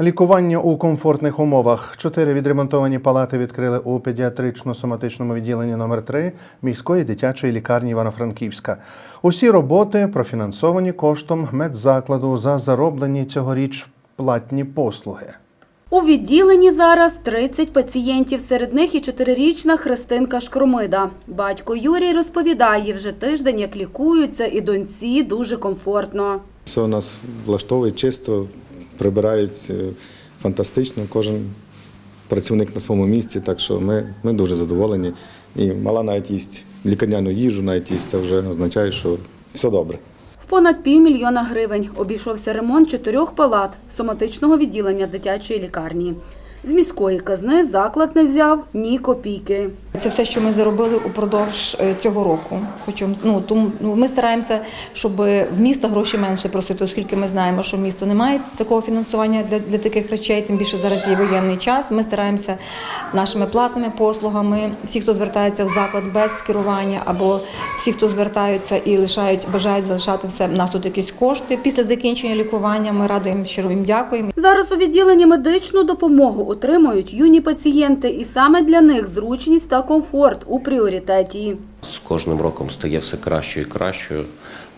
Лікування у комфортних умовах. Чотири відремонтовані палати відкрили у педіатрично-соматичному відділенні номер 3 міської дитячої лікарні Івано-Франківська. Усі роботи профінансовані коштом медзакладу за зароблені цьогоріч платні послуги. У відділенні зараз 30 пацієнтів, серед них і чотирирічна Христинка Шкромида. Батько Юрій розповідає, вже тиждень як лікуються, і доньці дуже комфортно. Все у нас влаштовує чисто, прибирають е, фантастично, кожен працівник на своєму місці, так що ми, ми дуже задоволені. І мала навіть їсть лікарняну їжу, навіть їсть, це вже означає, що все добре. В понад півмільйона гривень обійшовся ремонт чотирьох палат соматичного відділення дитячої лікарні. З міської казни заклад не взяв ні копійки. Це все, що ми заробили упродовж е, цього року. Хочемо, ну, тому ну, ми стараємося, щоб в міста гроші менше просити, оскільки ми знаємо, що місто не має такого фінансування для, для таких речей, тим більше зараз є воєнний час. Ми стараємося нашими платними послугами, всі, хто звертається в заклад без скерування, або всі, хто звертаються і лишають, бажають залишати все, в нас тут якісь кошти. Після закінчення лікування ми радуємо щиро їм дякуємо. Зараз у відділенні медичну допомогу отримують юні пацієнти, і саме для них зручність та комфорт у пріоритеті. З кожним роком стає все кращою і кращою.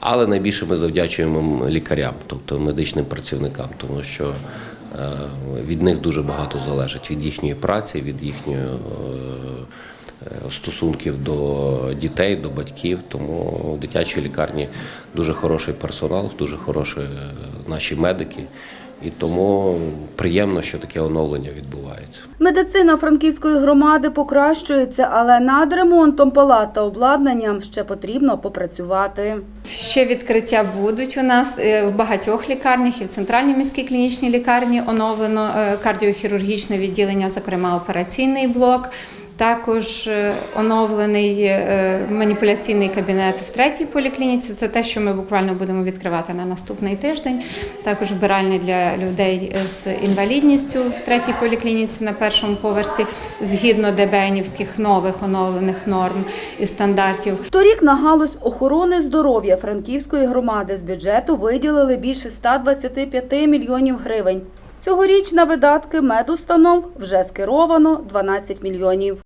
Але найбільше ми завдячуємо лікарям, тобто медичним працівникам, тому що е, від них дуже багато залежить від їхньої праці, від їхньої е, стосунків до дітей, до батьків. Тому в дитячій лікарні дуже хороший персонал, дуже хороші е, наші медики. І тому приємно, що таке оновлення відбувається. Медицина франківської громади покращується, але над ремонтом палат та обладнанням ще потрібно попрацювати. Ще відкриття будуть у нас е, в багатьох лікарнях і в центральній міській клінічній лікарні оновлено е, кардіохірургічне відділення, зокрема операційний блок. Також е, оновлений е, маніпуляційний кабінет в третій поліклініці. Це те, що ми буквально будемо відкривати на наступний тиждень. Також вбиральні для людей з інвалідністю в третій поліклініці на першому поверсі, згідно ДБНівських нових оновлених норм і стандартів. Торік на галузь охорони здоров'я Франківської громади з бюджету виділили більше 125 мільйонів гривень. Цьогоріч на видатки медустанов вже скеровано 12 мільйонів.